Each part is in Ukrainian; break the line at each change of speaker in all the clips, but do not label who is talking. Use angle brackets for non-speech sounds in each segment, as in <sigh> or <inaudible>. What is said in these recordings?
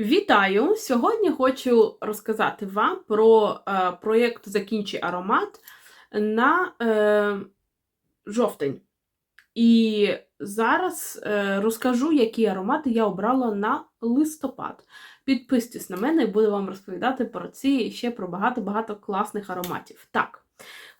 Вітаю! Сьогодні хочу розказати вам про е, проєкт Закінчи аромат на е, жовтень. І зараз е, розкажу, які аромати я обрала на листопад. Підписуйтесь на мене і буду вам розповідати про ці ще про багато-багато класних ароматів. Так,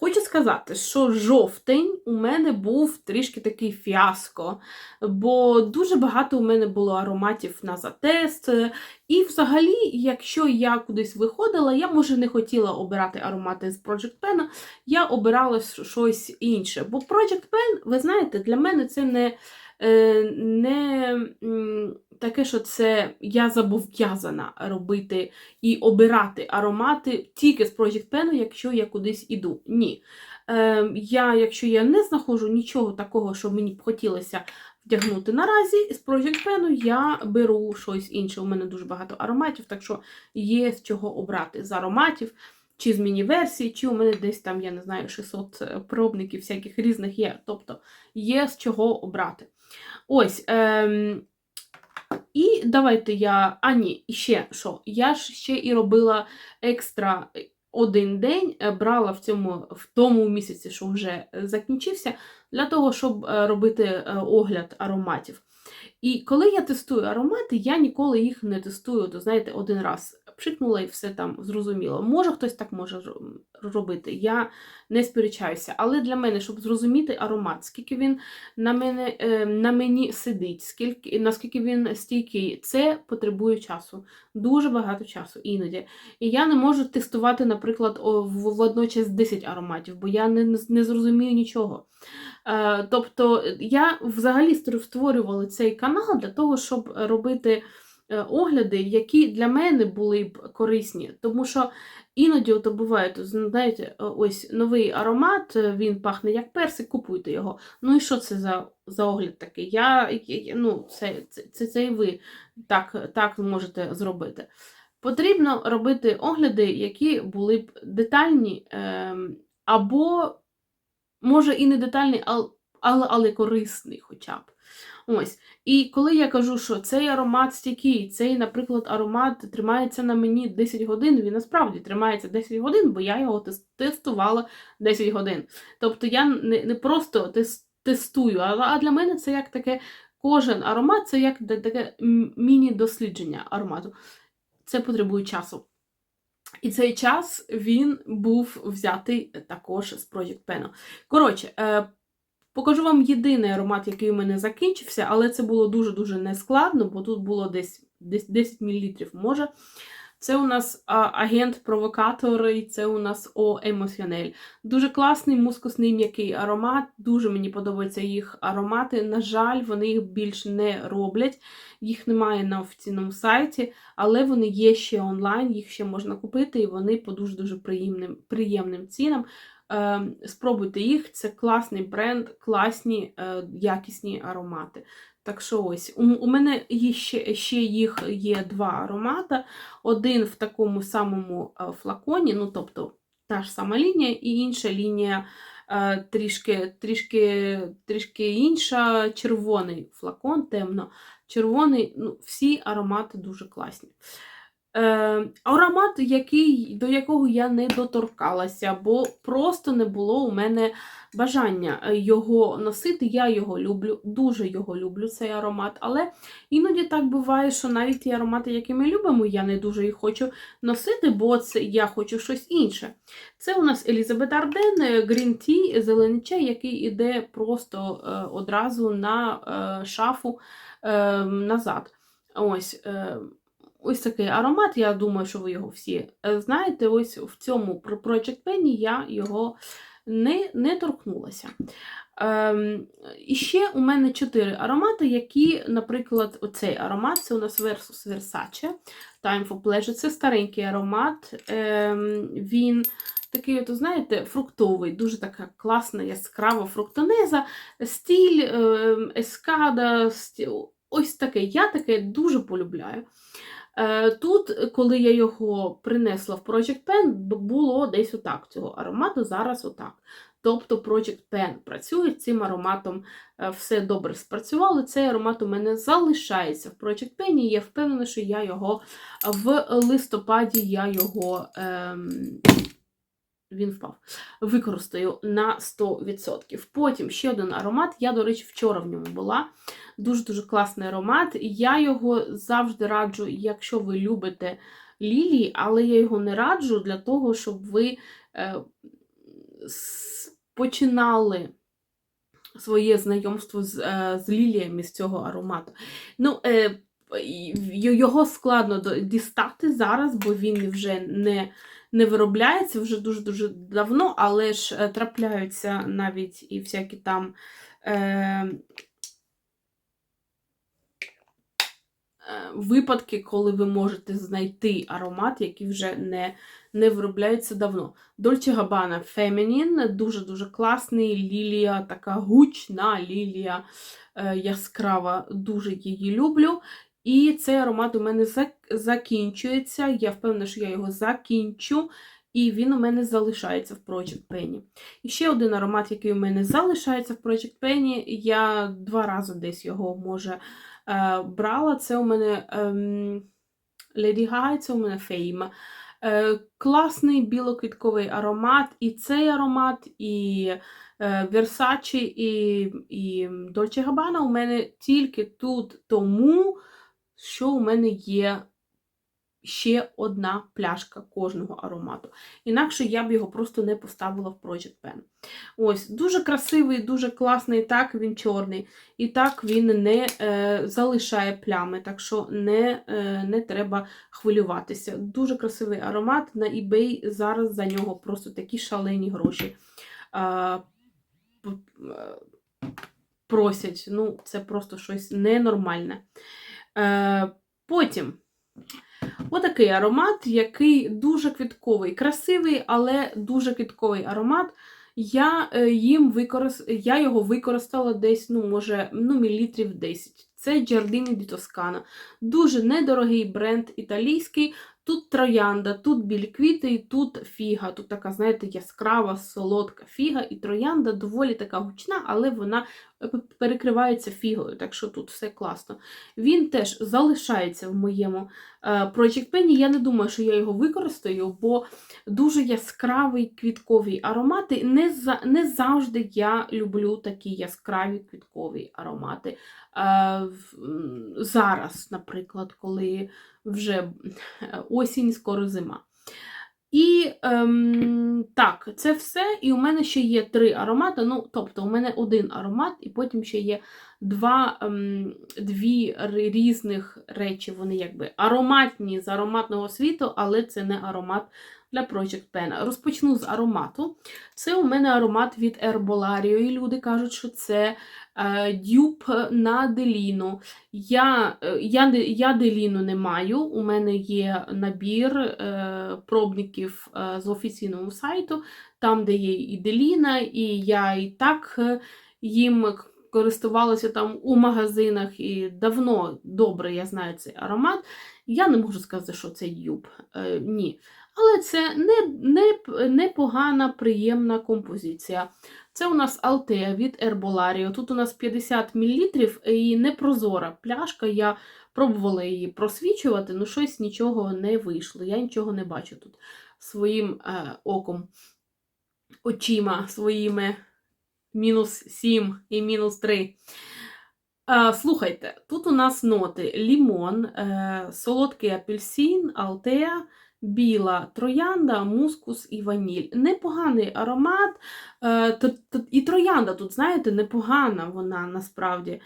хочу сказати, що жовтень у мене був трішки такий фіаско, бо дуже багато у мене було ароматів на затест. І взагалі, якщо я кудись виходила, я, може, не хотіла обирати аромати з Project Pen, я обирала щось інше. Бо Project Pen, ви знаєте, для мене це не. Е, Не таке, що це я зобов'язана робити і обирати аромати тільки з Project Pen, якщо я кудись іду. Ні. Е, я, Якщо я не знаходжу нічого такого, що мені б хотілося вдягнути наразі, з Project Pen я беру щось інше. У мене дуже багато ароматів, так що є з чого обрати з ароматів. Чи з міні-версії, чи у мене десь там, я не знаю, 600 пробників всяких різних є. Тобто є з чого обрати. Ось. Ем, і давайте я. А, ні, ще що? Я ж ще і робила екстра один день, е, брала в цьому в тому місяці, що вже закінчився, для того, щоб е, робити е, огляд ароматів. І коли я тестую аромати, я ніколи їх не тестую, то знаєте, один раз пшикнула і все там зрозуміло. Може, хтось так може робити, я не сперечаюся. Але для мене, щоб зрозуміти аромат, скільки він на мене, на мені сидить, скільки, наскільки він стійкий, це потребує часу. Дуже багато часу іноді. І я не можу тестувати, наприклад, водночас 10 ароматів, бо я не, не зрозумію нічого. Е, тобто я взагалі створювала цей канал для того, щоб робити е, огляди, які для мене були б корисні. Тому що іноді то буває, то, знаєте, ось новий аромат, е, він пахне як персик, купуйте його. Ну і що це за за огляд такий? Я, ну, Це це, це, це і ви так, так можете зробити. Потрібно робити огляди, які були б детальні, е, або може і не детальний, але, але, корисний хоча б. Ось. І коли я кажу, що цей аромат стійкий, цей, наприклад, аромат тримається на мені 10 годин, він насправді тримається 10 годин, бо я його тестувала 10 годин. Тобто я не не просто тестую, а для мене це як таке кожен аромат це як таке міні-дослідження аромату. Це потребує часу. І цей час він був взятий також з Project Pen. Коротше, е, покажу вам єдиний аромат, який у мене закінчився, але це було дуже-дуже нескладно, бо тут було десь 10 мл може. Це у нас агент-провокатор, і це у нас О Емоціонель. Дуже класний мускусний м'який аромат. Дуже мені подобаються їх аромати. На жаль, вони їх більш не роблять, їх немає на офіційному сайті, але вони є ще онлайн, їх ще можна купити, і вони по дуже-дуже приємним, приємним цінам. Е, спробуйте їх, це класний бренд, класні, е, якісні аромати. Так що ось, у, у мене є ще ще їх є два аромати. Один в такому самому е, флаконі, ну тобто та ж сама лінія, і інша лінія е, трішки трішки, трішки інша, червоний флакон, темно. Червоний, ну, всі аромати дуже класні. Е, Аромат, який, до якого я не доторкалася, бо просто не було у мене бажання е, його носити. Я його люблю, дуже його люблю, цей аромат. Але іноді так буває, що навіть ті аромати, які ми любимо, я не дуже їх хочу носити, бо це я хочу щось інше. Це у нас Елізабет Арден, Green Tea, зелений чай, який іде просто е, одразу на е, шафу е, назад. Ось. Е, Ось такий аромат, я думаю, що ви його всі е, знаєте. Ось в цьому Project Penny я його не не торкнулася. Ем, І ще у мене чотири аромати, які, наприклад, оцей аромат це у нас Versus Versace Time for Pleasure. Це старенький аромат. Ем, Він такий, от, знаєте, фруктовий, дуже така класна, яскрава фруктонеза, стіль, ем, ескада, стіль. ось таке. Я таке дуже полюбляю. Е, тут, коли я його принесла в Project Pen, було десь отак цього аромату, зараз отак. Тобто Project Pen працює цим ароматом, е, все добре спрацювало. Цей аромат у мене залишається в Project Pen, і я впевнена, що я його в листопаді я його. Ем, він впав. Використаю на 100%. Потім ще один аромат. Я, до речі, вчора в ньому була. Дуже-дуже класний аромат. Я його завжди раджу, якщо ви любите лілії, але я його не раджу для того, щоб ви е, починали своє знайомство з е, з ліліями з цього аромату. Ну, е, Його складно дістати зараз, бо він вже не не виробляється вже дуже-дуже давно, але ж е, трапляються навіть і всякі там. Е, Випадки, коли ви можете знайти аромат, який вже не не виробляється давно. Dolce Gabbana Feminine, дуже-дуже класний лілія, така гучна лілія е, яскрава, дуже її люблю. І цей аромат у мене закінчується. Я впевнена, що я його закінчу, і він у мене залишається в Project Penny. І ще один аромат, який у мене залишається в Project Penny, я два рази десь його може е, брала. Це у мене е, Lady Gaga, це у мене Fame. Е, Класний білоквітковий аромат, і цей аромат, і е, Versace, і і Dolce Gabbana у мене тільки тут тому що у мене є ще одна пляшка кожного аромату. Інакше я б його просто не поставила в Project Pen. Ось, дуже красивий, дуже класний, так він чорний. І так він не е, залишає плями, так що не е, не треба хвилюватися. Дуже красивий аромат. На eBay зараз за нього просто такі шалені гроші. Е, Просять, ну, це просто щось ненормальне. Е, Потім отакий аромат, який дуже квітковий, красивий, але дуже квітковий аромат. Я е, їм використ... я його використала десь, ну, може, ну, мілілітрів 10. Це Giardini di Toscana. Дуже недорогий бренд італійський, Тут троянда, тут білі квіти і тут фіга. Тут така, знаєте, яскрава, солодка фіга, і троянда доволі така гучна, але вона перекривається фігою, так що тут все класно. Він теж залишається в моєму е, Project Pen. Я не думаю, що я його використаю, бо дуже яскравий квітковий аромати. Не за, не завжди я люблю такі яскраві квіткові аромати. Е, зараз, наприклад, коли вже осінь, скоро зима. І ем, так, це все. І у мене ще є три аромати. Ну, тобто, у мене один аромат, і потім ще є два, ем, дві різних речі. Вони якби ароматні з ароматного світу, але це не аромат для Project Pen. Розпочну з аромату. Це у мене аромат від Herbolario, і люди кажуть, що це е, дюб на деліну. Я е, я, я деліну не маю, у мене є набір е, пробників з офіційного сайту, там, де є і деліна, і я і так їм користувалася там у магазинах і давно добре я знаю цей аромат. Я не можу сказати, що це дюб. Е, ні. Але це не, не, непогана, приємна композиція. Це у нас Altea від Herbolario. Тут у нас 50 мл і непрозора пляшка. Я пробувала її просвічувати, але щось нічого не вийшло. Я нічого не бачу тут своїм е, оком, очима своїми мінус 7 і мінус 3. Е, слухайте, тут у нас ноти: лімон, е, солодкий апельсин, Altea біла троянда, мускус і ваніль. Непоганий аромат. Е, і троянда тут, знаєте, непогана вона насправді.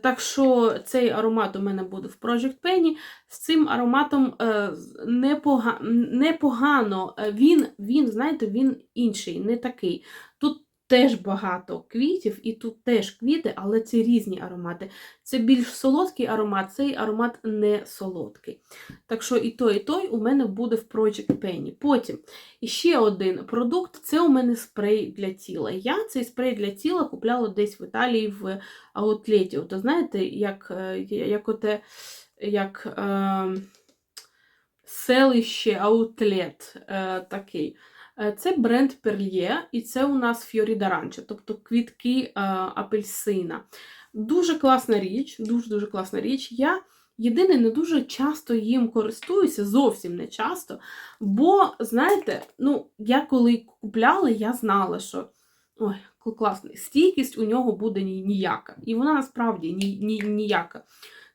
Так що цей аромат у мене буде в Project Penny. З цим ароматом непогано. Він, він, знаєте, він інший, не такий. Тут теж багато квітів, і тут теж квіти, але це різні аромати. Це більш солодкий аромат, цей аромат не солодкий. Так що і той, і той у мене буде в Project Penny. Потім ще один продукт це у мене спрей для тіла. Я цей спрей для тіла купляла десь в Італії в аутлеті. От, знаєте, як е, як оте, як е, селище аутлет е, такий. Е, Це бренд Perlier, і це у нас Фьорі Даранче, тобто квітки е, апельсина. Дуже класна річ, дуже-дуже класна річ. Я єдине не дуже часто їм користуюся, зовсім не часто. Бо, знаєте, ну, я коли купляла, я знала, що ой, класний, стійкість у нього буде ні- ніяка. І вона насправді ні, ні, ніяка.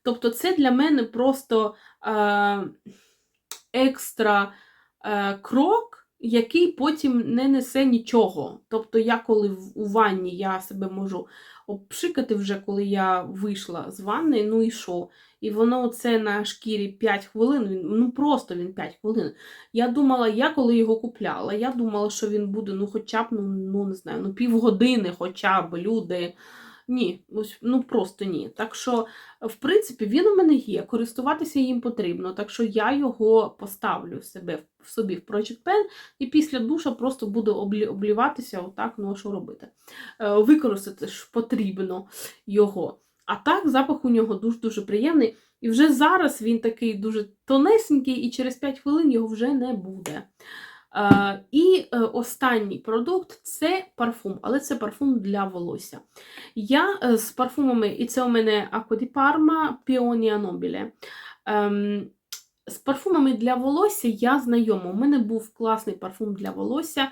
Тобто, це для мене просто е, екстра е, крок, який потім не несе нічого. Тобто, я коли у ванні я себе можу обшикати вже, коли я вийшла з ванни, ну і що? І воно це на шкірі 5 хвилин, він, ну просто він 5 хвилин. Я думала, я коли його купляла, я думала, що він буде ну хоча б, ну, ну не знаю, ну півгодини хоча б люди. Ні, ось, ну просто ні. Так що, в принципі, він у мене є, користуватися їм потрібно. Так що я його поставлю себе в собі в Project Pen і після душа просто буду обліватися, отак, ну що робити. Е, використати ж потрібно його. А так, запах у нього дуже-дуже приємний. І вже зараз він такий дуже тонесенький, і через 5 хвилин його вже не буде. Е, і е, останній продукт це парфум, але це парфум для волосся. Я е, з парфумами, і це у мене Акоді Парма Піонія Нобіле. З парфумами для волосся я знайома. У мене був класний парфум для волосся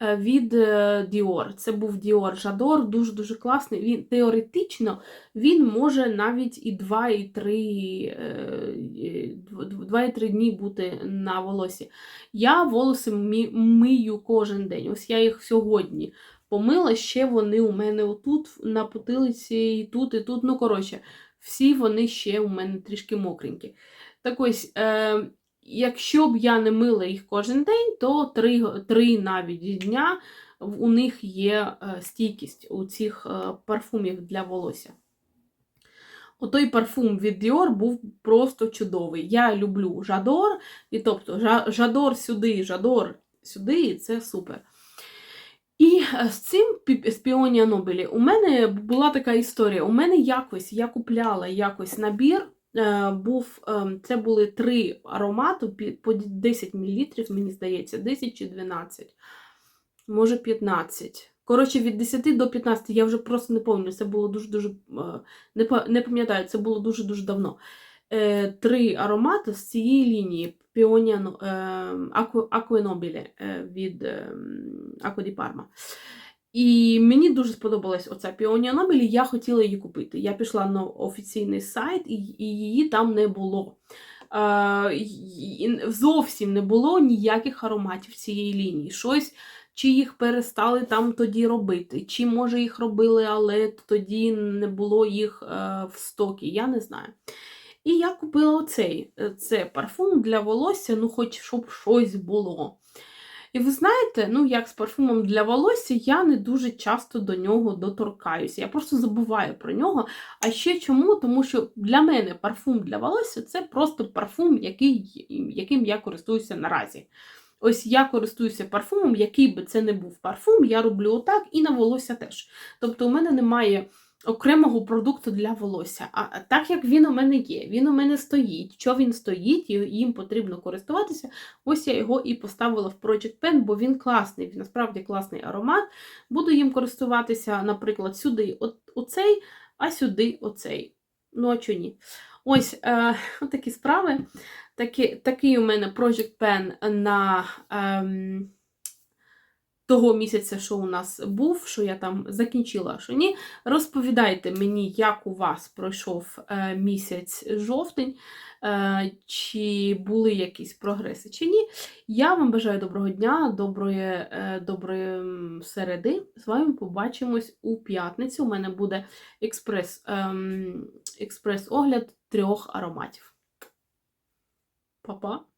від е, Dior. Це був Dior J'adore, дуже-дуже класний. Він теоретично він може навіть і 2, і 3, е, 2 і 3 дні бути на волосі. Я волоси мию кожен день. Ось я їх сьогодні помила, ще вони у мене отут на потилиці, і тут, і тут. Ну, коротше, всі вони ще у мене трішки мокренькі. Так ось, е, якщо б я не мила їх кожен день, то три, три навіть дня у них є е, стійкість у цих е, парфумів для волосся. Отой парфум від Dior був просто чудовий. Я люблю Жадор, і тобто Жадор сюди, Жадор сюди, і це супер. І е, з цим з Піонія Нобелі у мене була така історія. У мене якось я купляла якось набір. Е, Був, е, це були три аромати по 10 мл, мені здається, 10 чи 12, може 15. Коротше, від 10 до 15, я вже просто не пам'ятаю, це було дуже-дуже. е, Не, пам'ятаю, це було дуже-дуже давно. Е, Три аромати з цієї лінії Піоня Аквенобілі від Аква ді Парма. І мені дуже сподобалась оця Піонія Нобелі, я хотіла її купити. Я пішла на офіційний сайт, і, її там не було. Зовсім не було ніяких ароматів цієї лінії. Щось, чи їх перестали там тоді робити, чи, може, їх робили, але тоді не було їх е, в стокі, я не знаю. І я купила оцей е, це парфум для волосся, ну хоч щоб щось було. І ви знаєте, ну як з парфумом для волосся, я не дуже часто до нього доторкаюся. Я просто забуваю про нього. А ще чому? Тому що для мене парфум для волосся це просто парфум, який, яким я користуюся наразі. Ось я користуюся парфумом, який би це не був парфум, я роблю отак і на волосся теж. Тобто у мене немає окремого продукту для волосся. А так як він у мене є, він у мене стоїть. Що він стоїть, і їм потрібно користуватися. Ось я його і поставила в Project Pen, бо він класний, він насправді класний аромат. Буду їм користуватися, наприклад, сюди оцей, а сюди оцей. Ну, а чого ні? Ось е, <laughs> такі справи. Такі, такий у мене Project Pen на. Ем, того місяця, що у нас був, що я там закінчила, що ні. Розповідайте мені, як у вас пройшов е, місяць жовтень, е, чи були якісь прогреси, чи ні. Я вам бажаю доброго дня, доброї, е, доброї середи. З вами побачимось у п'ятницю. У мене буде експрес, ем, експрес-огляд трьох ароматів. Па-па!